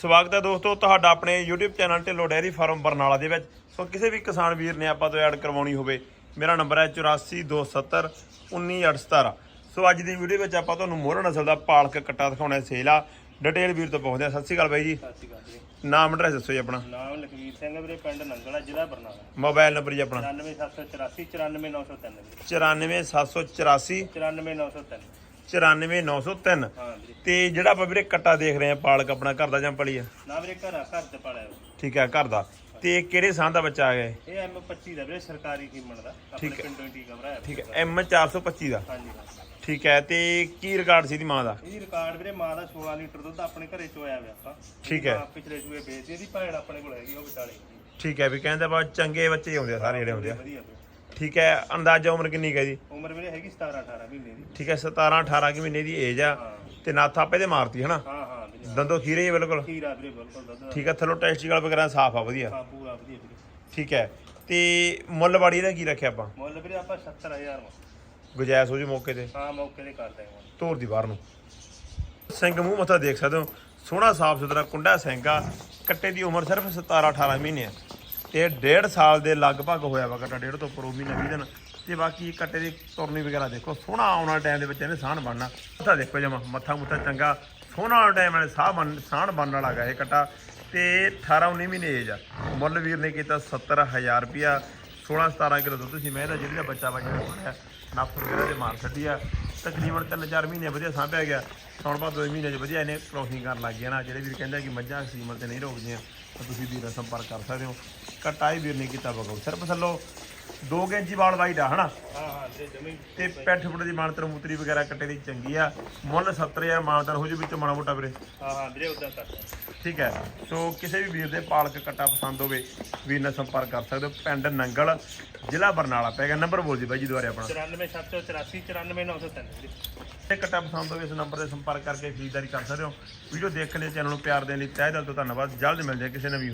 ਸਵਾਗਤ ਹੈ ਦੋਸਤੋ ਤੁਹਾਡਾ ਆਪਣੇ YouTube channel Dhillon dairy farm Barnala ਦੇ ਵਿੱਚ। ਸੋ ਕਿਸੇ ਵੀ ਕਿਸਾਨ ਵੀਰ ਨੇ ਆਪਾਂ ਤੋਂ ਐਡ ਕਰਵਾਉਣੀ ਹੋਵੇ ਮੇਰਾ ਨੰਬਰ ਹੈ 8427 19817 ਸੋ ਅੱਜ ਦੀ ਵੀਡੀਓ ਵਿੱਚ ਆਪਾਂ ਤੁਹਾਨੂੰ ਮੋਹਰਾ ਨਸਲ ਦਾ ਪਾਲਕ ਕੱਟਾ ਦਿਖਾਉਣਾ ਹੈ ਸੇਲ ਆ। ਡਿਟੇਲ ਵੀਰ ਤੋਂ ਪੁੱਛਦੇ ਆ ਸਤਿ ਸ਼੍ਰੀ ਅਕਾਲ ਬਾਈ ਜੀ। ਸਤਿ ਸ਼੍ਰੀ ਅਕਾਲ ਜੀ ਨਾਮ ਐਡਰੈਸ ਦੱਸੋ ਜੀ ਆਪਣਾ। ਨਾਮ ਲਖਵੀਰ ਸਿੰਘ ਹੈ ਵੀਰੇ ਪਿੰਡ ਨੰਗਲਾ ਜ਼ਿਲ੍ਹਾ ਬਰਨਾਲਾ। ਮੋਬਾਈਲ ਨੰਬਰ ਜੀ ਆਪਣਾ। 94784 94903 ਵੀਰੇ 94784 94903 94903 ਹਾਂ। ਤੇ ਜਿਹੜਾ ਆਪਾਂ ਵੀਰੇ ਕੱਟਾ ਦੇਖ ਰਹੇ ਆ ਪਾਲਕ ਆਪਣਾ ਘਰ ਦਾ ਜਾਂ ਪਲੀ ਆ? ਨਾ ਵੀਰੇ ਘਰ ਆ ਘਰ ਤੇ ਪਾਲਿਆ ਹੋਇਆ। ਠੀਕ ਹੈ ਘਰ ਦਾ। ਤੇ ਕਿਹੜੇ ਸਾਹ ਦਾ ਬੱਚਾ ਆ ਗਿਆ ਇਹ? ਇਹ M25 ਦਾ ਵੀਰੇ ਸਰਕਾਰੀ ਕੀਮਤ ਦਾ। ਆਪਣੇ ਠੀਕ ਹੈ। ਪਿੰਡੋਂ ਹੀ ਟੀਕਾ ਭਰਾਇਆ ਠੀਕ ਹੈ M 425 ਦਾ। ਹਾਂਜੀ ਹਾਂ ਠੀਕ ਹੈ ਤੇ ਕੀ ਰਿਕਾਰਡ ਸੀ ਦੀ ਮਾਂ ਦਾ? ਇਹਦੀ ਰਿਕਾਰਡ ਵੀਰੇ ਮਾਂ ਦਾ 16 ਲੀਟਰ ਦੁੱਧ ਆਪਣੇ ਘਰੇ ਚੋਇਆ ਹੋਇਆ ਆਪਾਂ। ਠੀਕ ਹੈ। ਮਾਂ ਪਿਛਲੇ ਸੂਏ ਵੇਚਦੀ ਇਹਦੀ ਭੈਣ ਆਪਣੇ ਕੋਲ ਹੈਗੀ ਉਹ ਵਿਚਾਲੇ ਠੀਕ ਹੈ ਵੀ ਕਹਿੰਦੇ ਬਾ ਚੰਗੇ ਬੱਚੇ ਹੀ ਆਉਂਦੇ ਆ ਸਾਰੇ ਜਿਹੜੇ ਆਉਂਦੇ ਆ। ਵਧੀਆ ਵੀਰੇ। ਠੀਕ ਹੈ ਅੰਦਾਜ਼ਾ ਉਮਰ ਕਿੰਨੀ ਕੁ ਹੈ ਜੀ ਉਮਰ ਵੀਰੇ ਹੈਗੀ 17 18 ਮਹੀਨੇ ਦੀ। ਠੀਕ ਹੈ 17 18 ਕੁ ਮਹੀਨੇ ਦੀ ਏਜ ਆ। ਹਾਂ। ਤੇ ਨਾ ਥਾਪੇ ਦੇ ਮਾਰਤੀ ਹਨਾ? ਹਾਂ ਹਾਂ ਵੀਰੇ ਦੰਦੋ ਖੀਰੇ ਹੀ ਬਿਲਕੁਲ। ਖੀਰਾ ਵੀਰੇ ਬਿਲਕੁਲ ਦੁੱਧ ਠੀਕ ਹੈ ਥੱਲੋਂ ਟੈਸਟੀਕਲ ਵਗੈਰਾ ਸਾਫ਼ ਆ ਵਧੀਆ। ਹਾਂ ਪੂਰਾ ਵਧੀਆ ਵੀਰੇ। ਠੀਕ ਹੈ ਤੇ ਮੁੱਲ ਬਾੜੀ ਦਾ ਕੀ ਰੱਖਿਆ ਆਪਾਂ? ਮੁੱਲ ਵੀਰੇ ਆਪਾਂ 70000 ਵਾ। ਗੁਜਾਇਸ਼ ਹੋ ਜੀ ਮੌਕੇ ਤੇ? ਹਾਂ ਮੌਕੇ ਤੇ ਕਰ ਦੇਵਾਂਗੇ ਧੋਰ ਦੀ ਬਾਹਰ ਨੂੰ। ਸਿੰਘ ਮੂੰਹ ਮੱਥਾ ਦੇਖ ਸਕਦੇ ਹੋ। ਸੋਹਣਾ ਸਾਫ਼ ਸੁਥਰਾ ਕੁੰਡਾ ਸਿੰਘ ਆ। ਕੱਟੇ ਦੀ ਉਮਰ ਸਿਰਫ 17 18 ਮਹੀਨੇ ਆ। ਤੇ ਡੇਢ ਸਾਲ ਦੇ ਲਗਭਗ ਹੋਇਆ ਵਾ ਕੱਟਾ ਡੇਢ ਤੋਂ ਉੱਪਰ ਉਹ ਮਹੀਨਾ 20 ਦਿਨ। ਤੇ ਬਾਕੀ ਕੱਟੇ ਦੀ ਤੁਰਨੀ ਵਗੈਰਾ ਦੇਖੋ, ਸੋਹਣਾ ਆਉਣ ਵਾਲੇ ਟਾਈਮ ਦੇ ਵਿੱਚ ਇਹਨੇ ਸਾਹਣ ਬਣਨਾ। ਮੱਥਾ ਦੇਖੋ ਜਮਾ, ਮੱਥਾ ਮੁੱਥਾ ਚੰਗਾ, ਸੋਹਣਾ ਵਾਲੇ ਟਾਈਮ ਵਾਲੇ ਸਾਹ ਬਣ ਸਾਹਣ ਬਣਨ ਵਾਲਾ ਗਾ ਇਹ ਕੱਟਾ। ਤੇ 18 19 ਮਹੀਨੇ ਏਜ ਆ। ਮੁੱਲ ਵੀਰ ਨੇ ਕੀਤਾ 70000 ਰੁਪਿਆ 16 17 ਕਿਲੋ ਦੁੱਧ ਸੀ, ਮੈਂ ਇਹਦਾ ਜਿਹੜੀ ਦਾ ਬੱਚਾ ਬੱਚਾ ਬਣਿਆ ਨੱਫ ਵਗੈਰਾ ਦੇ ਮਾਰ ਛੱਡੀ ਆ। ਤਕਰੀਬਨ 3-4 ਮਹੀਨੇ ਵਧੀਆ ਸਾਂਭਿਆ ਗਿਆ। ਹੁਣ ਬਾਅਦ 2 ਮਹੀਨੇ ਚ ਵਧੀਆ ਇਹਨੇ ਕ੍ਰੋਸਿੰਗ ਕਰਨ ਲੱਗ ਗਿਆ ਨਾ। ਜਿਹੜੇ ਵੀਰ ਕਹਿੰਦੇ ਕਿ ਮੱਝਾਂ ਸੀਮਰ ਤੇ ਨਹੀਂ ਰੋਕਦੀਆਂ ਤਾਂ ਤੁਸੀਂ ਵੀਰ ਨਾਲ ਸੰਪਰਕ ਕਰ ਸਕਦੇ ਹੋ। ਕਟਾਈ ਵੀਰ ਨੇ ਕੀਤਾ ਬਗੋ ਸਿਰਫ ਥੱਲੋ 2 ਇੰਚੀ ਵਾਲ ਵਾਈਟ ਆ ਹਨਾ? ਹਾਂ ਹਾਂ ਤੇ ਜਮੀ ਤੇ ਪੈਠ ਫੁੱਟ ਦੀ ਮਾਨਤਰ ਮੂਤਰੀ ਵਗੈਰਾ ਕੱਟੇ ਦੀ ਚੰਗੀ ਆ। ਮੁੱਲ 70000 ਮਾਨਤਰ ਹੋ ਜੂ ਵਿੱਚ ਮਾੜਾ ਮੋਟਾ ਵੀਰੇ। ਹਾਂ ਹਾਂ ਵੀਰੇ ਉਦਾਂ ਕਰਦੇ ਠੀਕ ਹੈ। ਸੋ ਕਿਸੇ ਵੀ ਵੀਰ ਦੇ ਪਾਲਕ ਕੱਟਾ ਪਸੰਦ ਹੋਵੇ ਵੀਰ ਨਾਲ ਸੰਪਰਕ ਕਰ ਸਕਦੇ ਹੋ। ਪਿੰਡ ਨੰਗਲ ਜ਼ਿਲ੍ਹਾ ਬਰਨਾਲਾ। ਪੈ ਗਿਆ ਨੰਬਰ ਬੋਲ ਜੀ ਬਾਈ ਜੀ ਦੁਬਾਰੇ ਆਪਣਾ। 94784 94903 ਵੀਰੇ। ਇਹ ਕੱਟਾ ਪਸੰਦ ਹੋਵੇ ਇਸ ਨੰਬਰ ਤੇ ਸੰਪਰਕ ਕਰਕੇ ਖਰੀਦਦਾਰੀ ਕਰ ਸਕਦੇ ਹੋ। ਵੀਡੀਓ ਦੇਖਣ ਲਈ ਚੈਨਲ ਨੂੰ ਪਿਆਰ ਦੇਣ ਲਈ ਤਹਿ ਦਿਲ ਤੋਂ ਧੰਨਵਾਦ। ਜਲਦ ਮਿਲਦੇ ਹਾਂ ਕਿਸੇ ਨਵੀਂ